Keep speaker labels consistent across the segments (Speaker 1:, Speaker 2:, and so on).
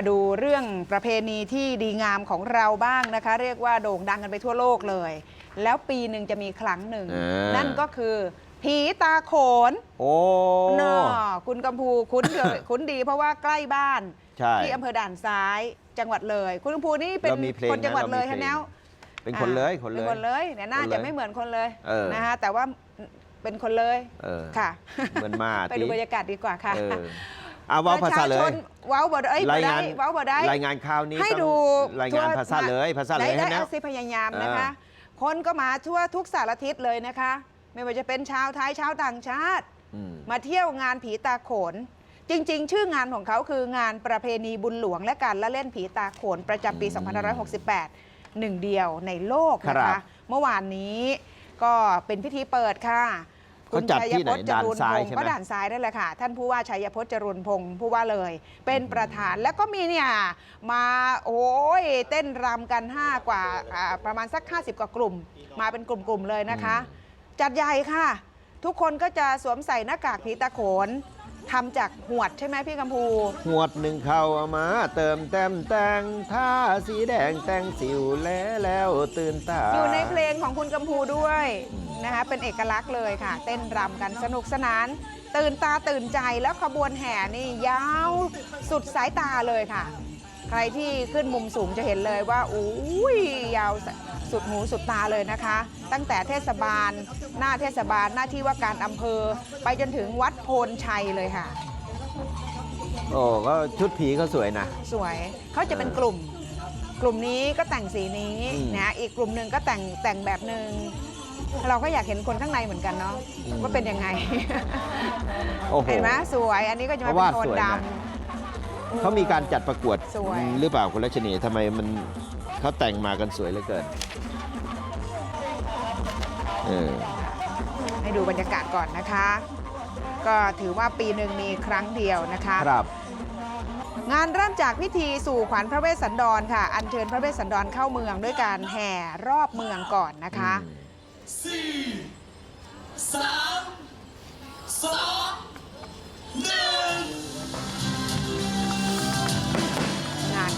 Speaker 1: มาดูเรื่องประเพณีที่ดีงามของเราบ้างนะคะ เรียกว่าโด่งดังกันไปทั่วโลกเลย แล้วปีหนึ่งจะมีครั้งหนึ่ง
Speaker 2: อ่านั่
Speaker 1: นั่นก็คือ ผีตาโขน
Speaker 2: โอ้
Speaker 1: เนอะคุณกัมพูคุ้นเลยคุ้นดีเพราะว่าใกล้บ้าน
Speaker 2: ใช่
Speaker 1: ที่อำเภอด่านซ้ายจังหวัดเลย คุณกัมพูนี่เป็น
Speaker 2: เรามีเพลง
Speaker 1: คนจังหวัด
Speaker 2: นะ
Speaker 1: เลย
Speaker 2: เรามี
Speaker 1: ฮะ
Speaker 2: เพลง
Speaker 1: แนว
Speaker 2: เป็นคนเลยคนเล
Speaker 1: เป็น
Speaker 2: ย
Speaker 1: คนเลยเนี่ยน่า
Speaker 2: คนเลย
Speaker 1: จะไม่เหมือนคนเลย
Speaker 2: เออ
Speaker 1: นะคะแต่ว่าเป็นคนเลย
Speaker 2: เออ
Speaker 1: ค่ะ
Speaker 2: เหมือนมา
Speaker 1: ไปดูบรรยากาศดีกว่าค่ะ
Speaker 2: เออเอาเว้าภาษาเล
Speaker 1: ประช
Speaker 2: ย
Speaker 1: ชนเว้าบ่ได้เอ้ยบ่
Speaker 2: ราย
Speaker 1: ได้
Speaker 2: งาน
Speaker 1: เว้าบ่ได้
Speaker 2: รายงานข่าวนี้
Speaker 1: ให้
Speaker 2: ต้อง
Speaker 1: ดู
Speaker 2: รายงาน
Speaker 1: ทั่ว
Speaker 2: ภาษาเลยภาษาเลย
Speaker 1: ได้
Speaker 2: ให้
Speaker 1: ได้
Speaker 2: นะ
Speaker 1: เอาสิพยายามนะคะ
Speaker 2: เอ
Speaker 1: คนก็มาทั่วทุกสารทิศเลยนะคะ ไม่ว่าจะเป็นชาวไทยชาวต่างชาติ
Speaker 2: อืม
Speaker 1: มาเที่ยวงานผีตาโขน จริง ๆ ชื่องานของเขาคืองานประเพณีบุญหลวงและการละเล่นผีตาโขนประจำปี 2568 หนึ่งเดียวในโลกนะ
Speaker 2: ครั
Speaker 1: คะ
Speaker 2: บ
Speaker 1: เมื่อวานนี้ก็เป็นพิธีเปิดค่ะ
Speaker 2: เขาจัดที่ไหน
Speaker 1: ชัยพจน์จรูน
Speaker 2: ด่านซ้าย
Speaker 1: พงศ์
Speaker 2: ใช่ไหม
Speaker 1: ก็ด่านซ้ายนั่นแหละค่ะ ท่านผู้ว่าชัยพจน์จรูนพงศ์ผู้ว่าเลย เป็นประธานแล้วก็มีเนี่ยมาโอ้ยเต้นรำกัน 5 กว่าอ่าประมาณสัก 50 กว่ากลุ่ม มาเป็นกลุ่มๆเลยนะคะ จัดใหญ่ค่ะ ทุกคนก็จะสวมใส่หน้ากากผีตาโขน ทำจากหวดใช่ไหมพี่กัมพู
Speaker 2: หวดหนึ่งเข้าเอามา เติมแต้มแต่งท่าสีแดงแต่งสิวแล้วแล้วตื่นตา
Speaker 1: อยู่ในเพลงของคุณกัมพูด้วย
Speaker 2: อืม
Speaker 1: นะคะเป็นเอกลักษณ์เลยค่ะ เต้นรำกันสนุกสนาน ตื่นตาตื่นใจแล้วขบวนแห่นี่ยาวสุดสายตาเลยค่ะ ใครที่ขึ้นมุมสูงจะเห็นเลยว่าอุ้ยยาวสุดหูสุดตาเลยนะคะ ตั้งแต่เทศบาล หน้าเทศบาลหน้าที่ว่าการอำเภอ ไปจนถึงวัดโพนชัยเลยค่ะ
Speaker 2: โอ้ก็ชุดผีเขาสวยนะ
Speaker 1: สวยเขาจะเป็นกลุ่ม กลุ่มนี้ก็แต่งสีนี้
Speaker 2: อืม
Speaker 1: นะอีกกลุ่มหนึ่งก็แต่งแต่งแบบหนึ่งเราก็อยากเห็นคนข้างในเหมือนกันเนาะ
Speaker 2: อืม
Speaker 1: ว่าเป็นยังไง
Speaker 2: โอ้โห
Speaker 1: เห็นไหมสวยอันนี้ก็จะมา
Speaker 2: เพราะ
Speaker 1: เป็
Speaker 2: ว่าน
Speaker 1: โทน
Speaker 2: สวย
Speaker 1: ด
Speaker 2: นะำ เขามีการจัดประกวด
Speaker 1: สวย
Speaker 2: หรือเปล่าคุณรัชนีทำไมมันเขาแต่งมากันสวยเหลือเกินเออ
Speaker 1: ให้ดูบรรยากาศก่อนนะคะ ก็ถือว่าปีหนึ่งมีครั้งเดียวนะคะ
Speaker 2: ครับ
Speaker 1: งานเริ่มจากพิธีสู่ขวัญพระเวสสันดรค่ะ อัญเชิญพระเวสสันดรเข้าเมืองด้วยการแห่รอบเมืองก่อนนะคะ
Speaker 3: สี่สามสอง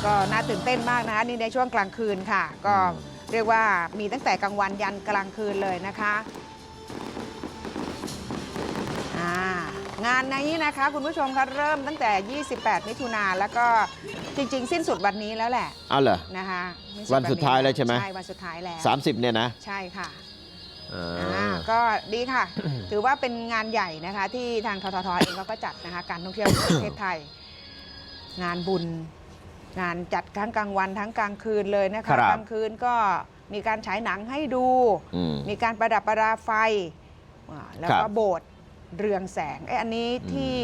Speaker 1: ก็น่าตื่นเต้นมากนะคะนี่ในช่วงกลางคืนค่ะ ก็
Speaker 2: อืม
Speaker 1: เรียกว่ามีตั้งแต่กลางวันยันกลางคืนเลยนะคะอ่างานนี้นะคะคุณผู้ชมคะเริ่มตั้งแต่ 28 มิถุนาแล้วก็จริง ๆ สิ้นสุดวันนี้แล้วแหละ
Speaker 2: เอาเหรอ
Speaker 1: นะคะสิ้
Speaker 2: วันสุดท้ายแล้วใช่ไหม
Speaker 1: ใช่วันสุดท้ายแล้ว
Speaker 2: 30 เนี่ยนะ
Speaker 1: ใช่ค่ะ
Speaker 2: อ่า
Speaker 1: อ่าก็ดีค่ะ ถือว่าเป็นงานใหญ่นะคะที่ทางทททเองเขาก็จัดนะคะการท่องเที่ยวแห่งประเทศไทย งานบุญ งานจัดทั้งกลางวันทั้งกลางคืนเลยนะ
Speaker 2: ครั
Speaker 1: คะ
Speaker 2: บ
Speaker 1: กลางคืนก็มีการฉายหนังให้ดู
Speaker 2: อืม
Speaker 1: มีการประดับประดาไฟอ่าแล้ว
Speaker 2: ครั
Speaker 1: ก็
Speaker 2: บ
Speaker 1: โบสถ์เรืองแสงไอ้ยอันนี้ที่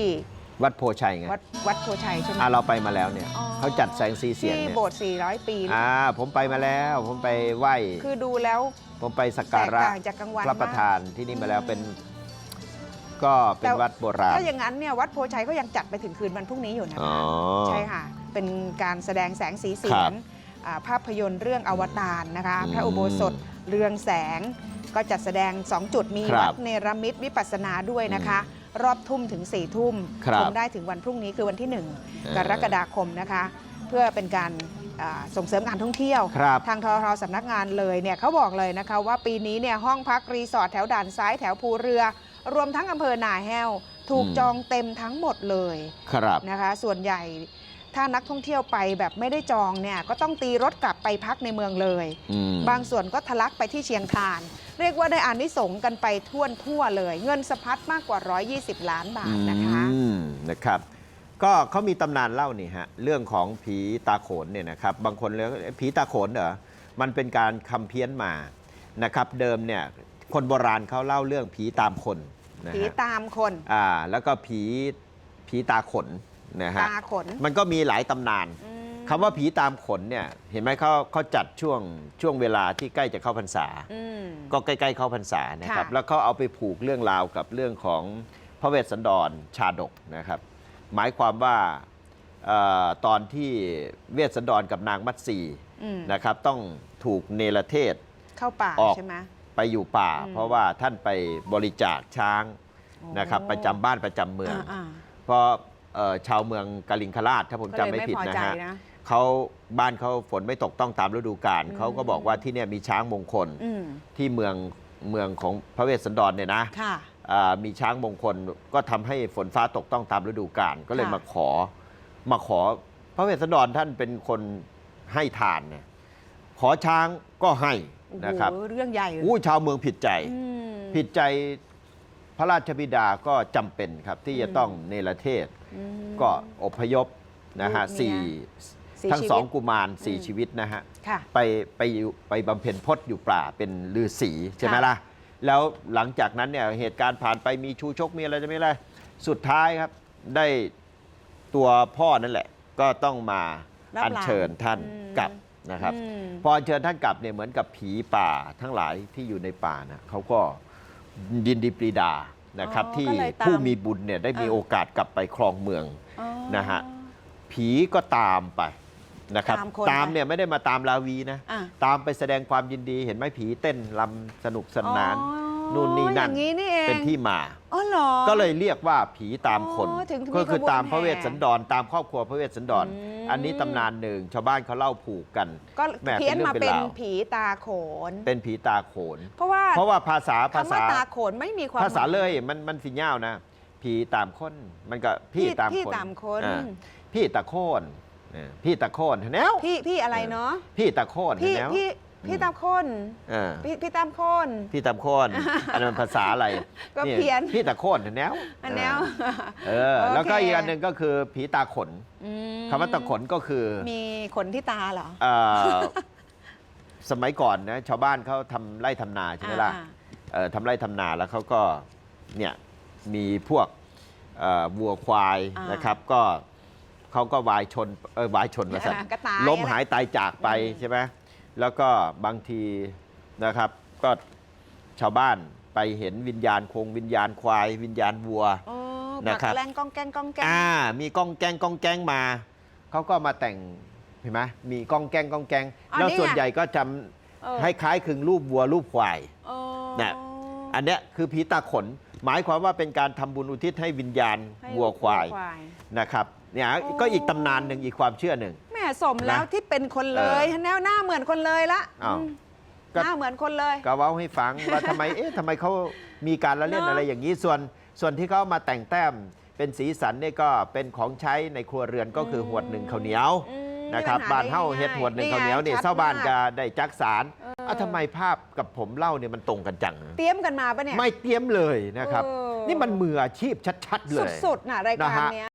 Speaker 2: วัดโพชัยไง
Speaker 1: วัดวัดโพชัยใช่ไหม
Speaker 2: อ่าเราไปมาแล้วเนี่ย
Speaker 1: อ๋อ
Speaker 2: เขาจัดแสงสีเสียง
Speaker 1: ที่
Speaker 2: เนี่ย
Speaker 1: โบสถ์400 ปี
Speaker 2: อ่าผมไปมาแล้ว ผมไปไหว้
Speaker 1: คือดูแล้ว
Speaker 2: ผมไปสัก
Speaker 1: แต
Speaker 2: กากระ
Speaker 1: ต่างจากกลางวัน
Speaker 2: พระประ
Speaker 1: มาก
Speaker 2: ธานที่นี่มาแล้วเป็น ก็เป็น
Speaker 1: แต่
Speaker 2: วัดโบราณ
Speaker 1: ถ้าอย่างนั้นเนี่ยวัดโพชัยก็ยังจัดไปถึงคืนวันพรุ่งนี้อยู่นะ
Speaker 2: อ๋อ
Speaker 1: คะใช่ค่ะ เป็นการแสดงแสงสีเสี
Speaker 2: ค
Speaker 1: ย
Speaker 2: รั
Speaker 1: ง
Speaker 2: บ
Speaker 1: อ่าภาพยนตร์เรื่องอวตารนะคะ
Speaker 2: อืม
Speaker 1: พระอุโบสถเรืองแสง ก็จัดแสดง 2 จุดมี
Speaker 2: ครับ
Speaker 1: วัดเนรมิตวิปัสสนาด้วยนะคะ รอบทุ่มถึง4ี่ทุ่ม
Speaker 2: ครับ
Speaker 1: ชมได้ถึงวันพรุ่งนี้คือวันที่
Speaker 2: อ่า
Speaker 1: 1กรกฎาคมนะคะ เพื่อเป็นการอ่าส่งเสริมการท่องเที่ยว
Speaker 2: ครับ
Speaker 1: ทางททสำนักงานเลยเนี่ยเขาบอกเลยนะคะว่าปีนี้เนี่ยห้องพักรีสอร์ทแถวด่านซ้ายแถวภูเรือ รวมทั้งอำเภอนาแห้ว ถูก
Speaker 2: อืม
Speaker 1: จองเต็มทั้งหมดเลย
Speaker 2: ครับ
Speaker 1: นะคะ ส่วนใหญ่ ถ้านักท่องเที่ยวไปแบบไม่ได้จองเนี่ยก็ต้องตีรถกลับไปพักในเมืองเลย
Speaker 2: อืม
Speaker 1: บางส่วนก็ทะลักไปที่เชียงคาน เรียกว่าได้อานิสงส์กันไปทั่วทั่วๆเลย เงินสะพัดมากกว่า 120 ล้านบาทนะคะ
Speaker 2: อืมนะครับ ก็เขามีตำนานเล่านี่ฮะเรื่องของผีตาโขนเนี่ยนะครับบางคนเรียกว่าผีตาโขนเหรอมันเป็นการคำเพี้ยนมานะครับเดิมเนี่ยคนโบราณเขาเล่าเรื่องผีตามคนนะ
Speaker 1: ผี
Speaker 2: ฮะ
Speaker 1: ตามคน
Speaker 2: อ่าแล้วก็ผีผีตาขน นะฮะ
Speaker 1: ตาขน
Speaker 2: มันก็มีหลายตำนาน
Speaker 1: อืม
Speaker 2: คำว่าผีตามขนเนี่ยเห็นไหมเขาเขาจัดช่วงช่วงเวลาที่ใกล้จะเข้าพรรษา
Speaker 1: อืม
Speaker 2: ก็ใกล้ๆเข้าพรรษานะครับ
Speaker 1: ค่ะ
Speaker 2: แล้วเขาเอาไปผูกเรื่องราวกับเรื่องของพระเวสสันดรชาดกนะครับ หมายความว่าเออตอนที่เวสสันดรกับนางมัตสี
Speaker 1: อืม
Speaker 2: นะครับ ต้องถูกเนรเทศ
Speaker 1: เข้าป่า
Speaker 2: ออก
Speaker 1: ใช่ไหม
Speaker 2: ไปอยู่ป่า
Speaker 1: อืม
Speaker 2: เพราะว่าท่านไปบริจาคช้างนะครับ
Speaker 1: โอ้
Speaker 2: ประจำบ้านประจำเมืองาพอ เอ่อชาวเมืองกาลิงคราชถ้าผม
Speaker 1: ก็
Speaker 2: จำ
Speaker 1: เลย
Speaker 2: ไม่
Speaker 1: ไม่
Speaker 2: ผิด
Speaker 1: พอ
Speaker 2: นะ
Speaker 1: ใจ
Speaker 2: ฮะ
Speaker 1: นะ
Speaker 2: เขาบ้านเขาฝนไม่ตกต้องตามฤดูกาล
Speaker 1: อืม
Speaker 2: เขาก็บอกว่าที่เนี่ยมีช้างมงคล
Speaker 1: อืม
Speaker 2: ที่เมืองเมืองของพระเวสสันดรเนี่ยนะ
Speaker 1: ค่ะ
Speaker 2: อ่ามีช้างมงคลก็ทำให้ฝนฟ้าตกต้องตามฤดูกาลก็เลย
Speaker 1: ค่ะ
Speaker 2: มาขอมาขอพระเวสสันดรท่านเป็นคนให้ทานเนี่ยขอช้างก็ให้นะครับ
Speaker 1: โอ้โหเรื่องใหญ่เลย
Speaker 2: อู้ชาวเมืองผิดใจ
Speaker 1: อืม
Speaker 2: ผิดใจ พระราชบิดาก็จำเป็นครับที่จะ
Speaker 1: อืม
Speaker 2: ต้องเนรเทศ
Speaker 1: อืม
Speaker 2: ก็อพยพนะฮะ
Speaker 1: ลูกเมีย
Speaker 2: สี่
Speaker 1: สี่
Speaker 2: ทั้ง
Speaker 1: ชีวิต
Speaker 2: สองกุมารสี่
Speaker 1: อืม
Speaker 2: ชีวิตนะฮะ
Speaker 1: ค่ะ
Speaker 2: ไปไปอยู่ไปบำเพ็ญพจน์อยู่ป่าเป็นฤาษีใช่ไหม
Speaker 1: ค่ะ
Speaker 2: ล่ะ แล้วหลังจากนั้นเนี่ยเหตุการณ์ผ่านไปมีชูชกมีอะไรจะไม่ไรสุดท้ายครับได้ตัวพ่อนั่นแหละ ก็ต้องมา
Speaker 1: รับ
Speaker 2: อัญ
Speaker 1: หลาน
Speaker 2: เชิญท่าน
Speaker 1: อืม
Speaker 2: กลับนะครับ
Speaker 1: อืม
Speaker 2: พออัญเชิญท่านกลับเนี่ยเหมือนกับผีป่าทั้งหลายที่อยู่ในป่านะเขาก็ ยินดีปรีดานะครับ
Speaker 1: อ๋อ
Speaker 2: ที่
Speaker 1: ก็เลยตาม
Speaker 2: ผู้มีบุญเนี่ยได้มี
Speaker 1: อ่า
Speaker 2: โอกาสกลับไปครองเมือง
Speaker 1: อ๋อ
Speaker 2: นะฮะ ผีก็ตามไปนะครับ
Speaker 1: ตามคน
Speaker 2: ตาม
Speaker 1: ไป
Speaker 2: เนี่ยไม่ได้มาตามลาวีนะ
Speaker 1: อะ
Speaker 2: ตามไปแสดงความยินดีเห็นไหมผีเต้นลำสนุกสนาน
Speaker 1: อ๋อ
Speaker 2: นู่นนี่นั่น
Speaker 1: อย่างนี้นี่เอง
Speaker 2: เป็นที่มา
Speaker 1: อ๋อเหรอ
Speaker 2: ก็เลยเรียกว่าผีตามคน
Speaker 1: อ๋อถึงมี
Speaker 2: ก็คือ
Speaker 1: ขบวน
Speaker 2: ตามพระเวส
Speaker 1: แห่
Speaker 2: สันดร ตามครอบครัวพระเวสสันดร
Speaker 1: อืม
Speaker 2: อันนี้ตำนานหนึ่งชาวบ้านเขาเล่าผูกกัน
Speaker 1: ก็
Speaker 2: แหม่
Speaker 1: เพี้ยน
Speaker 2: เป็นเรื่อง
Speaker 1: มา
Speaker 2: เป็น
Speaker 1: เป็น
Speaker 2: ราว
Speaker 1: ผีตาโขน
Speaker 2: เป็นผีตาโขน
Speaker 1: เพราะว่า
Speaker 2: เพราะว่าภาษาภา
Speaker 1: คำว่า
Speaker 2: ษา
Speaker 1: ตาโขนไม่มีความ
Speaker 2: ภาษา
Speaker 1: หม
Speaker 2: เลยมันมันสิญ่าวนะ ผีตามคนมันก็พี่
Speaker 1: พี่
Speaker 2: ตาม
Speaker 1: พี่
Speaker 2: คน
Speaker 1: ตามคน
Speaker 2: อ่าพี่ตะโคนเออพี่ตะโคนแนว
Speaker 1: พี่พี่อะไรเนาะ
Speaker 2: พี่ตะโคน
Speaker 1: พี่
Speaker 2: แนว
Speaker 1: พี่ พี่
Speaker 2: อืม
Speaker 1: ตามคน
Speaker 2: เออ
Speaker 1: พี่พี่ตามคน
Speaker 2: พี่ตะโคนอันนั้นมันภาษาอะไร
Speaker 1: ก็เพี้ยน
Speaker 2: พี่ตะโคนแนว
Speaker 1: อันแนว
Speaker 2: เออ แล้วก็อีกอันหนึ่งก็คือผีตาขน
Speaker 1: อืม
Speaker 2: คำว่าตะขนก็คือ
Speaker 1: มีขนที่ตาเหรอ
Speaker 2: เอ่อสมัยก่อนนะชาวบ้านเขาทำไร่ทำนาใช่ไหมล่ะ
Speaker 1: อ่า
Speaker 2: เอ่อทำไร่ทำนาแล้วเขาก็เนี่ยมีพวกเอ่อวัวควาย
Speaker 1: อ่าน
Speaker 2: นะครับ ก็เขาก็วายชนเออวายชนมาสัต
Speaker 1: อ่าก็ตาย
Speaker 2: ล้ม
Speaker 1: อะไร
Speaker 2: หายตายจากไป
Speaker 1: อืม
Speaker 2: ใช่ไหม แล้วก็บางทีนะครับก็ชาวบ้านไปเห็นวิญญาณโคงวิญญาณควาย วิญญาณวัว
Speaker 1: โอ้
Speaker 2: นะครับ
Speaker 1: ปักแรงกองแกงกองแกง
Speaker 2: อ่ามีกองแกงกองแกงมาเขาก็มาแต่งเห็นไหมมีกองแกงกองแกง
Speaker 1: อ๋อ
Speaker 2: แล้ว
Speaker 1: นี่ไง
Speaker 2: ส่วนใหญ่ก็จ
Speaker 1: เออำ
Speaker 2: ให้คล้ายคลึงรูปวัวรูปควาย
Speaker 1: โอ้
Speaker 2: เนี่ยอันเนี้ยคือผีตาขน หมายความว่าเป็นการทำบุญอุทิศให้วิญญาณ
Speaker 1: ให้
Speaker 2: วัวควาย
Speaker 1: วัว
Speaker 2: นะครับเนี่ย
Speaker 1: โอ้
Speaker 2: ก็อีกตำนานหนึ่งอีกความเชื่อหนึ่ง
Speaker 1: แม่ สมแล้ว
Speaker 2: นะ
Speaker 1: ที่เป็นคนเลย
Speaker 2: เออ
Speaker 1: แนวหน้าเหมือนคนเลยละ
Speaker 2: อ้าว
Speaker 1: อืม
Speaker 2: ก็
Speaker 1: หน้าเหมือนคนเลย
Speaker 2: ก็เว้าให้ฟัง ว่าทำไม เอ๊ะทำไมเขามีการละเล่น
Speaker 1: เนอะ
Speaker 2: อะไรอย่างนี้ ส่วน ส่วนที่เขามาแต่งแต้ม เป็นสีสันเนี่ยก็เป็นของใช้ในครัวเรือนก็คือหวดหนึ่งข้าวเหนียว
Speaker 1: อืม
Speaker 2: นะครับ
Speaker 1: นี่
Speaker 2: บ้าน
Speaker 1: มั
Speaker 2: เฮ้า
Speaker 1: ได้
Speaker 2: เฮ็ดหวดหนึ่ง
Speaker 1: ไข้า
Speaker 2: วเหนียวเนี่ย
Speaker 1: ชัด
Speaker 2: เศร้าบ้าน
Speaker 1: ม
Speaker 2: ก็ได้จักสาร
Speaker 1: เออ
Speaker 2: อะทำไมภาพกับผมเล่าเนี่ยมันตรงกันจัง
Speaker 1: เตรียมกันมาปะเนี่ย
Speaker 2: ไม่เตรียมเลยนะครับ
Speaker 1: เออ
Speaker 2: นี่มันมืออาชีพชัด ๆ เลย
Speaker 1: สุดๆนะรายการ
Speaker 2: นะฮะ
Speaker 1: เนี้ย